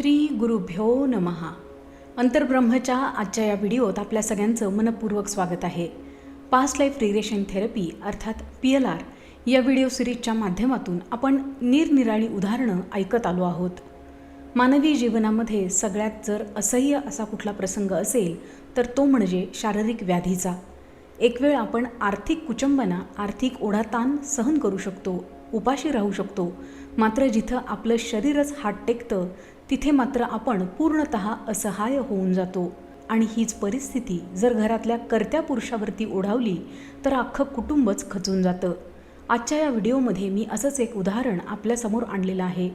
श्री गुरुभ्यो नमहा अंतर्ब्रह्मच्या आजच्या या व्हिडिओत आपल्या सगळ्यांचं मनपूर्वक स्वागत आहे. पास्ट लाईफ रिग्रेशन थेरपी अर्थात पी एल आर या व्हिडिओ सिरीजच्या माध्यमातून आपण निरनिराळी उदाहरणं ऐकत आलो आहोत. मानवी जीवनामध्ये सगळ्यात जर असह्य असा कुठला प्रसंग असेल तर तो म्हणजे शारीरिक व्याधीचा. एक वेळ आपण आर्थिक कुचंबना आर्थिक ओढाताण सहन करू शकतो उपाशी राहू शकतो मात्र जिथं आपलं शरीरच हात टेकतं तिथे मात्र आपण पूर्णत असहाय्य होऊन जातो. आणि हीच परिस्थिती जर घरातल्या कर्त्या पुरुषावरती ओढावली तर अख्खं कुटुंबच खचून जातं. आजच्या या व्हिडिओमध्ये मी असंच एक उदाहरण आपल्यासमोर आणलेलं आहे.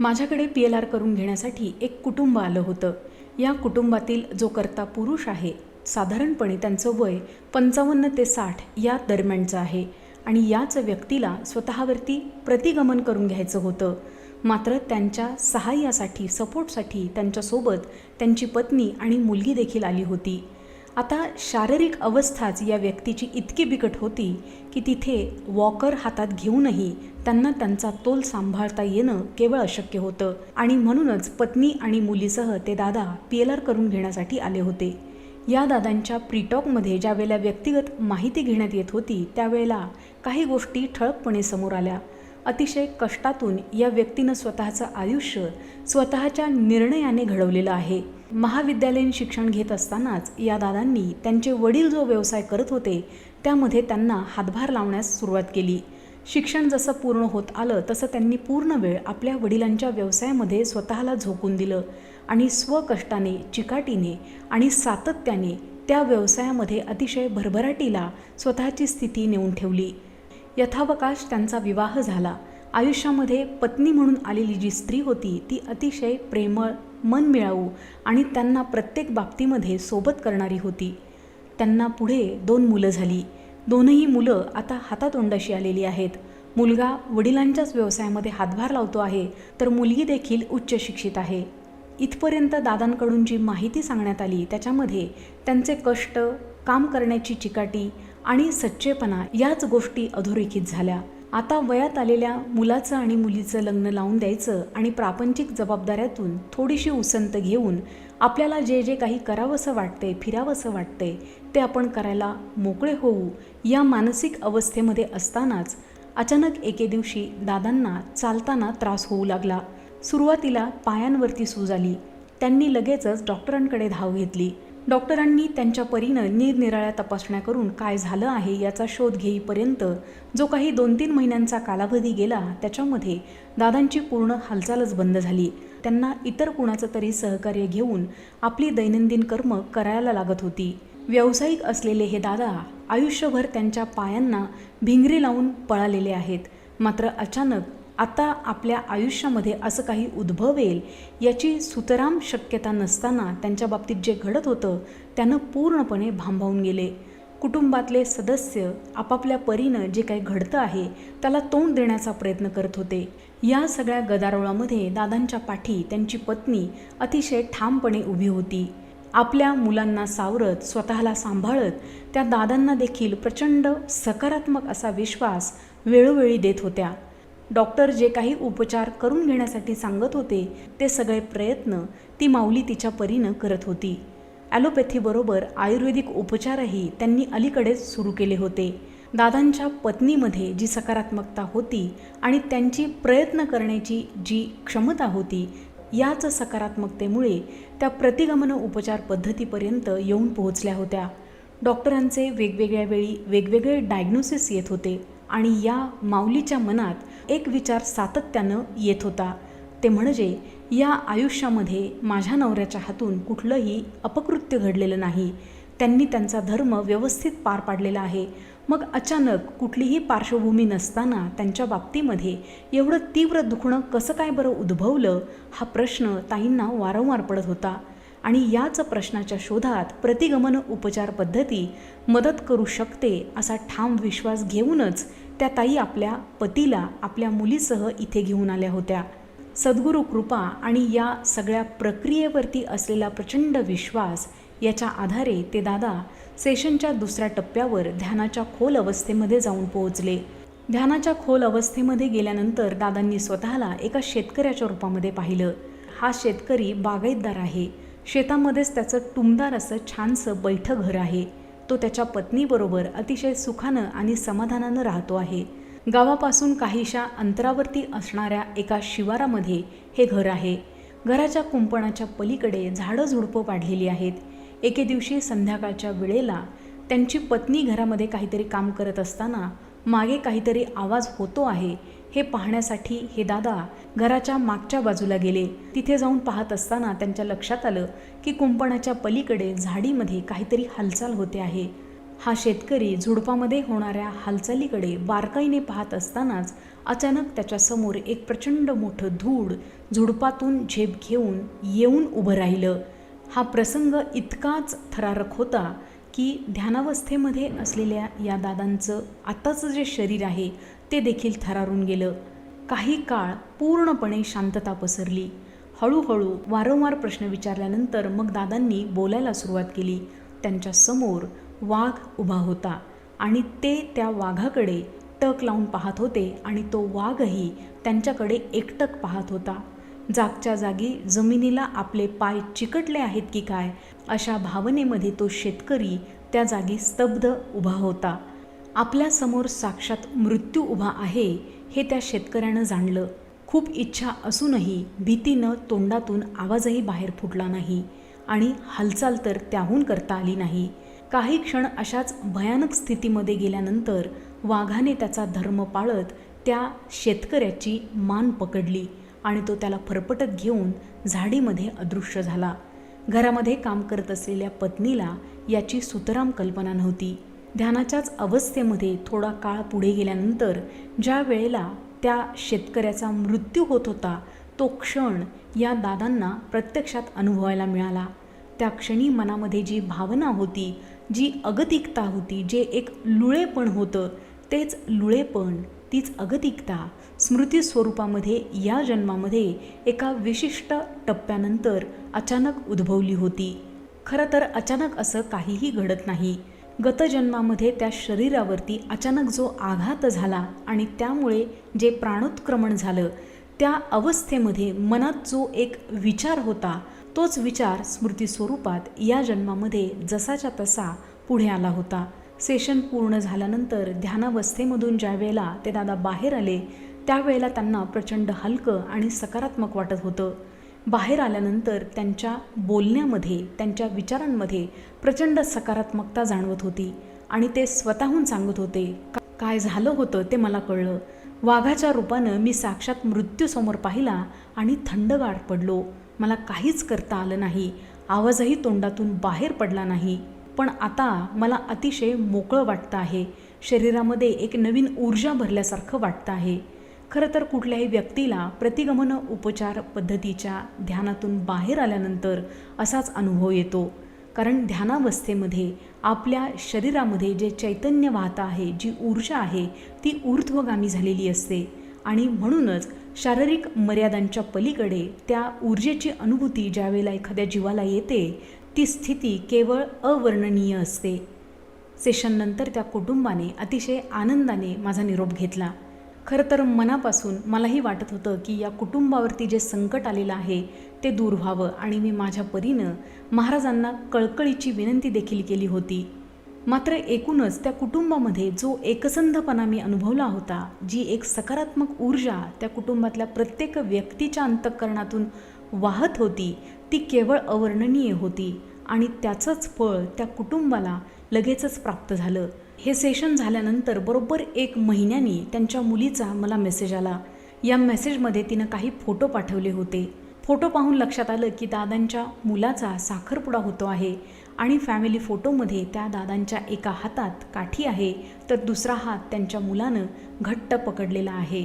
माझ्याकडे पी एल आर करून घेण्यासाठी एक कुटुंब आलं होतं. या कुटुंबातील जो करता पुरुष आहे साधारणपणे त्यांचं वय पंचावन्न ते साठ या दरम्यानचं आहे. आणि याच व्यक्तीला स्वतःवरती प्रतिगमन करून घ्यायचं होतं. मात्र त्यांच्या सहाय्यासाठी सपोर्टसाठी त्यांच्यासोबत त्यांची पत्नी आणि मुलगी देखील आली होती. आता शारीरिक अवस्थाच या व्यक्तीची इतकी बिकट होती की तिथे वॉकर हातात घेऊनही त्यांना त्यांचा तोल सांभाळता येणं केवळ अशक्य होतं. आणि म्हणूनच पत्नी आणि मुलीसह ते दादा पी एल आर करून घेण्यासाठी आले होते. या दादांच्या प्रीटॉकमध्ये ज्यावेळेला व्यक्तिगत माहिती घेण्यात येत होती त्यावेळेला काही गोष्टी ठळकपणे समोर आल्या. अतिशय कष्टातून या व्यक्तीनं स्वतःचं आयुष्य स्वतःच्या निर्णयाने घडवलेलं आहे. महाविद्यालयीन शिक्षण घेत असतानाच या दादांनी त्यांचे वडील जो व्यवसाय करत होते त्यामध्ये त्यांना हातभार लावण्यास सुरुवात केली. शिक्षण जसं पूर्ण होत आलं तसं त्यांनी पूर्ण वेळ आपल्या वडिलांच्या व्यवसायामध्ये स्वतःला झोकून दिलं आणि स्वकष्टाने चिकाटीने आणि सातत्याने त्या व्यवसायामध्ये अतिशय भरभराटीला स्वतःची स्थिती नेऊन ठेवली. यथावकाश त्यांचा विवाह झाला. आयुष्यामध्ये पत्नी म्हणून आलेली जी स्त्री होती ती अतिशय प्रेमळ मन मिळावू आणि त्यांना प्रत्येक बाबतीमध्ये सोबत करणारी होती. त्यांना पुढे दोन मुलं झाली. दोनही मुलं आता हातातोंडाशी आलेली आहेत. मुलगा वडिलांच्याच व्यवसायामध्ये हातभार लावतो आहे तर मुलगी देखील उच्च शिक्षित आहे. इथपर्यंत दादांकडून जी माहिती सांगण्यात आली त्याच्यामध्ये त्यांचे कष्ट काम करण्याची चिकाटी आणि सच्चेपणा याच गोष्टी अधोरेखित झाल्या. आता वयात आलेल्या मुलाचं आणि मुलीचं लग्न लावून द्यायचं आणि प्रापंचिक जबाबदाऱ्यातून थोडीशी उसंत घेऊन आपल्याला जे जे काही करावंसं वाटते फिरावंसं वाटते ते आपण करायला मोकळे होऊ या मानसिक अवस्थेमध्ये असतानाच अचानक एके दिवशी दादांना चालताना त्रास होऊ लागला. सुरुवातीला पायांवरती सूज आली. त्यांनी लगेचच डॉक्टरांकडे धाव घेतली. डॉक्टरांनी त्यांच्या परीनं निरनिराळ्या तपासण्या करून काय झालं आहे याचा शोध घेईपर्यंत जो काही दोन तीन महिन्यांचा कालावधी गेला त्याच्यामध्ये दादांची पूर्ण हालचालच बंद झाली. त्यांना इतर कुणाचं तरी सहकार्य घेऊन आपली दैनंदिन कर्म करायला लागत होती. व्यावसायिक असलेले हे दादा आयुष्यभर त्यांच्या पायांना भिंगरी लावून पळालेले आहेत. मात्र अचानक आता आपल्या आयुष्यामध्ये असं काही उद्भवेल याची सुतराम शक्यता नसताना त्यांच्या बाबतीत जे घडत होतं त्यानं पूर्णपणे भांबावून गेले. कुटुंबातले सदस्य आपापल्या परीनं जे काही घडतं आहे त्याला तोंड देण्याचा प्रयत्न करत होते. या सगळ्या गदारोळामध्ये दादांच्या पाठी त्यांची पत्नी अतिशय ठामपणे उभी होती. आपल्या मुलांना सावरत स्वतःला सांभाळत त्या दादांना देखील प्रचंड सकारात्मक असा विश्वास वेळोवेळी देत होत्या. डॉक्टर जे काही उपचार करून घेण्यासाठी सांगत होते ते सगळे प्रयत्न ती माऊली तिच्या परीनं करत होती. ॲलोपॅथीबरोबर आयुर्वेदिक उपचारही त्यांनी अलीकडेच सुरू केले होते. दादांच्या पत्नीमध्ये जी सकारात्मकता होती आणि त्यांची प्रयत्न करण्याची जी क्षमता होती याच सकारात्मकतेमुळे त्या प्रतिगमन उपचार पद्धतीपर्यंत येऊन पोहोचल्या होत्या. डॉक्टरांचे वेगवेगळ्या वेळी वेगवेगळे डायग्नोसिस येत होते आणि या माऊलीच्या मनात एक विचार सातत्यानं येत होता. ते म्हणजे या आयुष्यामध्ये माझ्या नवऱ्याच्या हातून कुठलंही अपकृत्य घडलेलं नाही. त्यांनी त्यांचा धर्म व्यवस्थित पार पाडलेला आहे. मग अचानक कुठलीही पार्श्वभूमी नसताना त्यांच्या बाबतीमध्ये एवढं तीव्र दुखणं कसं काय बरं उद्भवलं हा प्रश्न ताईंना वारंवार पडत होता. आणि याच प्रश्नाच्या शोधात प्रतिगमन उपचार पद्धती मदत करू शकते असा ठाम विश्वास घेऊनच त्या ताई आपल्या पतीला आपल्या मुलीसह इथे घेऊन आल्या होत्या. सद्गुरू कृपा आणि या सगळ्या प्रक्रियेवरती असलेला प्रचंड विश्वास याच्या आधारे ते दादा सेशनच्या दुसऱ्या टप्प्यावर ध्यानाच्या खोल अवस्थेमध्ये जाऊन पोहोचले. ध्यानाच्या खोल अवस्थेमध्ये गेल्यानंतर दादांनी स्वतःला एका शेतकऱ्याच्या रूपामध्ये पाहिलं. हा शेतकरी बागायतदार आहे. शेतामध्येच त्याचं टुमदार असं छानसं बैठं घर आहे. तो त्याच्या पत्नीबरोबर अतिशय सुखानं आणि समाधानानं राहतो आहे. गावापासून काहीशा अंतरावरती असणाऱ्या एका शिवारामध्ये हे घर आहे. घराच्या कुंपणाच्या पलीकडे झाडं झुडपं वाढलेली आहेत. एके दिवशी संध्याकाळच्या वेळेला त्यांची पत्नी घरामध्ये काहीतरी काम करत असताना मागे काहीतरी आवाज होतो आहे. हे पाहण्यासाठी हे दादा घराच्या मागच्या बाजूला गेले. तिथे जाऊन पाहत असताना त्यांच्या लक्षात आलं की कुंपणाच्या पलीकडे झाडीमध्ये काहीतरी हालचाल होते आहे. हा शेतकरी झुडपामध्ये होणाऱ्या हालचालीकडे बारकाईने पाहत असतानाच अचानक त्याच्यासमोर एक प्रचंड मोठं धूळ झुडपातून झेप घेऊन येऊन उभं राहिलं. हा प्रसंग इतकाच थरारक होता की ध्यानावस्थेमध्ये असलेल्या या दादांचं आत्ताचं जे शरीर आहे ते देखील थरारून गेलं. काही काळ पूर्णपणे शांतता पसरली. हळूहळू वारंवार प्रश्न विचारल्यानंतर मग दादांनी बोलायला सुरुवात केली. त्यांच्यासमोर वाघ उभा होता आणि ते त्या वाघाकडे टक लावून पाहत होते आणि तो वाघही त्यांच्याकडे एकटक पाहत होता. जागच्या जागी जमिनीला आपले पाय चिकटले आहेत की काय अशा भावनेमध्ये तो शेतकरी त्या जागी स्तब्ध उभा होता. आपल्यासमोर साक्षात मृत्यू उभा आहे हे त्या शेतकऱ्यानं जाणलं. खूप इच्छा असूनही भीतीनं तोंडातून आवाजही बाहेर फुटला नाही आणि हालचाल तर त्याहून करता आली नाही. काही क्षण अशाच भयानक स्थितीमध्ये गेल्यानंतर वाघाने त्याचा धर्म पाळत त्या शेतकऱ्याची मान पकडली आणि तो त्याला फरफटत घेऊन झाडीमध्ये अदृश्य झाला. घरामध्ये काम करत असलेल्या पत्नीला याची सुतराम कल्पना नव्हती. ध्यानाच्याच अवस्थेमध्ये थोडा काळ पुढे गेल्यानंतर ज्या वेळेला त्या शेतकऱ्याचा मृत्यू होत होता तो क्षण या दादांना प्रत्यक्षात अनुभवायला मिळाला. त्या क्षणी मनामध्ये जी भावना होती जी अगतिकता होती जे एक लुळेपण होतं तेच लुळेपण तीच अगतिकता स्मृती स्वरूपामध्ये या जन्मामध्ये एका विशिष्ट टप्प्यानंतर अचानक उद्भवली होती. खरं तर अचानक असं काहीही घडत नाही. गतजन्मामध्ये त्या शरीरावरती अचानक जो आघात झाला आणि त्यामुळे जे प्राणोत्क्रमण झालं त्या अवस्थेमध्ये मनात जो एक विचार होता तोच विचार स्मृती स्वरूपात या जन्मामध्ये जसाच्या तसा पुढे आला होता. सेशन पूर्ण झाल्यानंतर ध्यानावस्थेमधून ज्या वेळेला ते दादा बाहेर आले त्यावेळेला त्यांना प्रचंड हलकं आणि सकारात्मक वाटत होतं. बाहेर आल्यानंतर त्यांच्या बोलण्यामध्ये त्यांच्या विचारांमध्ये प्रचंड सकारात्मकता जाणवत होती आणि ते स्वतःहून सांगत होते काय झालं होतं ते मला कळलं. वाघाच्या रूपानं मी साक्षात मृत्यूसमोर पाहिला आणि थंडगार पडलो. मला काहीच करता आलं नाही. आवाजही तोंडातून बाहेर पडला नाही. पण आता मला अतिशय मोकळं वाटतं आहे. शरीरामध्ये एक नवीन ऊर्जा भरल्यासारखं वाटतं आहे. खरं तर कुठल्याही व्यक्तीला प्रतिगमन उपचार पद्धतीच्या ध्यानातून बाहेर आल्यानंतर असाच अनुभव येतो. कारण ध्यानावस्थेमध्ये आपल्या शरीरामध्ये जे चैतन्य वाहतं आहे जी ऊर्जा आहे ती ऊर्ध्वगामी झालेली असते. आणि म्हणूनच शारीरिक मर्यादांच्या पलीकडे त्या ऊर्जेची अनुभूती ज्यावेळेला एखाद्या जीवाला येते ती स्थिती केवळ अवर्णनीय असते. सेशननंतर त्या कुटुंबाने अतिशय आनंदाने माझा निरोप घेतला. खरं तर मनापासून मलाही वाटत होतं की या कुटुंबावरती जे संकट आलेलं आहे ते दूर व्हावं. आणि मी माझ्या परीनं महाराजांना कळकळीची विनंती देखील केली होती. मात्र एकूणच त्या कुटुंबामध्ये जो एकसंधपणा मी अनुभवला होता जी एक सकारात्मक ऊर्जा त्या कुटुंबातल्या प्रत्येक व्यक्तीच्या अंतःकरणातून वाहत होती ती केवळ अवर्णनीय होती. आणि त्याचंच फळ त्या कुटुंबाला लगेचच प्राप्त झालं. हे सेशन झाल्यानंतर बरोबर एक महिन्यानी त्यांच्या मुलीचा मला मेसेज आला. या मेसेजमध्ये तिनं काही फोटो पाठवले होते. फोटो पाहून लक्षात आलं की दादांच्या मुलाचा साखरपुडा होतो आहे आणि फॅमिली फोटोमध्ये त्या दादांच्या एका हातात काठी आहे तर दुसरा हात त्यांच्या मुलानं घट्ट पकडलेला आहे.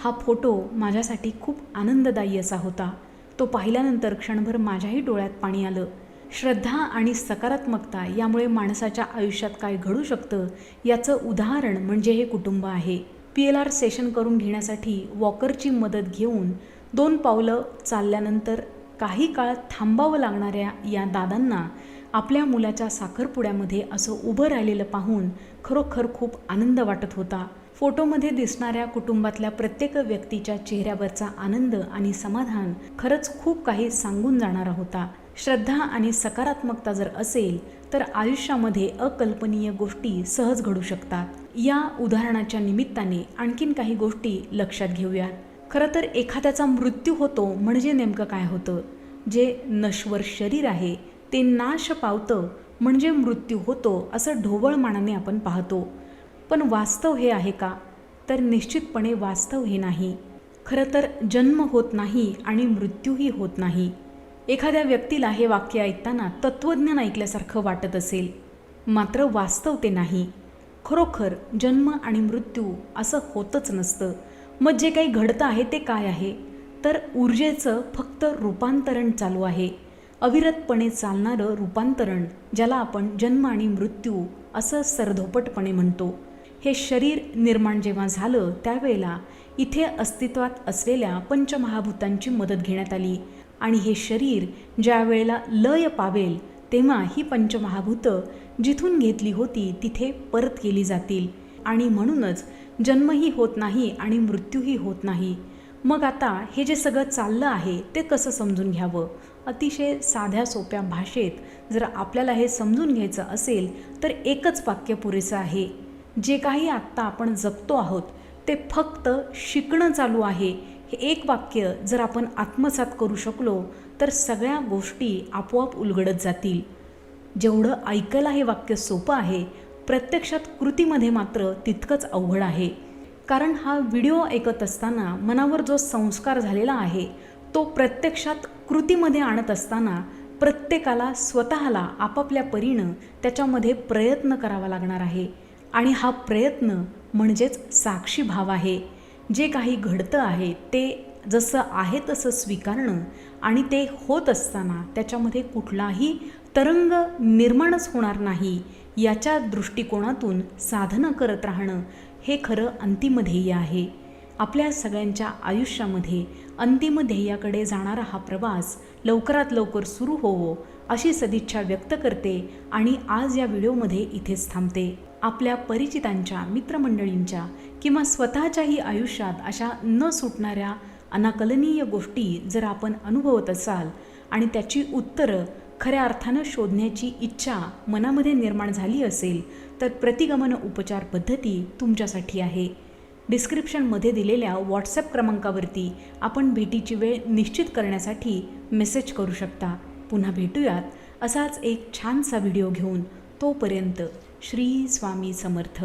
हा फोटो माझ्यासाठी खूप आनंददायी असा होता. तो पाहिल्यानंतर क्षणभर माझ्याही डोळ्यात पाणी आलं. श्रद्धा आणि सकारात्मकता यामुळे माणसाच्या आयुष्यात काय घडू शकतं याचं उदाहरण म्हणजे हे कुटुंब आहे. पी एल आर सेशन करून घेण्यासाठी वॉकरची मदत घेऊन दोन पावलं चालल्यानंतर काही काळ थांबावं लागणाऱ्या या दादांना आपल्या मुलाच्या साखरपुड्यामध्ये असं उभं राहिलेलं पाहून खरोखर खूप आनंद वाटत होता. फोटोमध्ये दिसणाऱ्या कुटुंबातल्या प्रत्येक व्यक्तीच्या चेहऱ्यावरचा आनंद आणि समाधान खरंच खूप काही सांगून जाणारा होता. श्रद्धा आणि सकारात्मकता जर असेल तर आयुष्यामध्ये अकल्पनीय गोष्टी सहज घडू शकतात. या उदाहरणाच्या निमित्ताने आणखीन काही गोष्टी लक्षात घेऊयात खरं तर एखाद्याचा मृत्यू होतो म्हणजे नेमकं काय होतं? जे नश्वर शरीर आहे ते नाश पावतं म्हणजे मृत्यू होतो असं ढोबळमानाने आपण पाहतो. पण वास्तव हे आहे का? तर निश्चितपणे वास्तव हे नाही. खरं तर जन्म होत नाही आणि मृत्यूही होत नाही. एखाद्या व्यक्तीला हे वाक्य ऐकताना तत्त्वज्ञान ऐकल्यासारखं वाटत असेल. मात्र वास्तव ते नाही. खरोखर जन्म आणि मृत्यू असं होतच नसतं. मग जे काही घडतं आहे ते काय आहे? तर ऊर्जेचं फक्त रूपांतरण चालू आहे. अविरतपणे चालणारं रूपांतरण ज्याला आपण जन्म आणि मृत्यू असं सरधोपटपणे म्हणतो. हे शरीर निर्माण जेव्हा झालं त्यावेळेला इथे अस्तित्वात असलेल्या पंचमहाभूतांची मदत घेण्यात आली. आणि हे शरीर ज्या वेळेला लय पावेल तेव्हा ही पंचमहाभूतं जिथून घेतली होती तिथे परत केली जातील. आणि म्हणूनच जन्मही होत नाही आणि मृत्यूही होत नाही. मग आता हे जे सगळं चाललं आहे ते कसं समजून घ्यावं? अतिशय साध्या सोप्या भाषेत जर आपल्याला हे समजून घ्यायचं असेल तर एकच वाक्य पुरेसं आहे. जे काही आत्ता आपण जगतो आहोत ते फक्त शिकणं चालू आहे. हे एक वाक्य जर आपण आत्मसात करू शकलो तर सगळ्या गोष्टी आपोआप उलगडत जातील. जेवढं ऐकायला हे वाक्य सोपं आहे प्रत्यक्षात कृतीमध्ये मात्र तितकंच अवघड आहे. कारण हा व्हिडिओ ऐकत असताना मनावर जो संस्कार झालेला आहे तो प्रत्यक्षात कृतीमध्ये आणत असताना प्रत्येकाला स्वतःला आपापल्या परीनं त्याच्यामध्ये प्रयत्न करावा लागणार आहे. आणि हा प्रयत्न म्हणजेच साक्षी भाव आहे. जे काही घडतं आहे ते जसं आहे तसं स्वीकारणं आणि ते होत असताना त्याच्यामध्ये कुठलाही तरंग निर्माणच होणार नाही याच्या दृष्टिकोनातून साधनं करत राहणं हे खरं अंतिम ध्येय आहे. आपल्या सगळ्यांच्या आयुष्यामध्ये अंतिम ध्येयाकडे जाणारा हा प्रवास लवकरात लवकर सुरू होवो अशी सदिच्छा व्यक्त करते आणि आज या व्हिडिओमध्ये इथेच थांबते. आपल्या परिचितांच्या मित्रमंडळींच्या किंवा स्वतःच्याही आयुष्यात अशा न सुटणाऱ्या अनाकलनीय गोष्टी जर आपण अनुभवत असाल आणि त्याची उत्तरं खऱ्या अर्थानं शोधण्याची इच्छा मनामध्ये निर्माण झाली असेल तर प्रतिगमन उपचार पद्धती तुमच्यासाठी आहे. डिस्क्रिप्शनमध्ये दिलेल्या व्हॉट्सअप क्रमांकावरती आपण भेटीची वेळ निश्चित करण्यासाठी मेसेज करू शकता. पुन्हा भेटूयात असाच एक छानसा व्हिडिओ घेऊन तोपर्यंत श्री स्वामी समर्थ.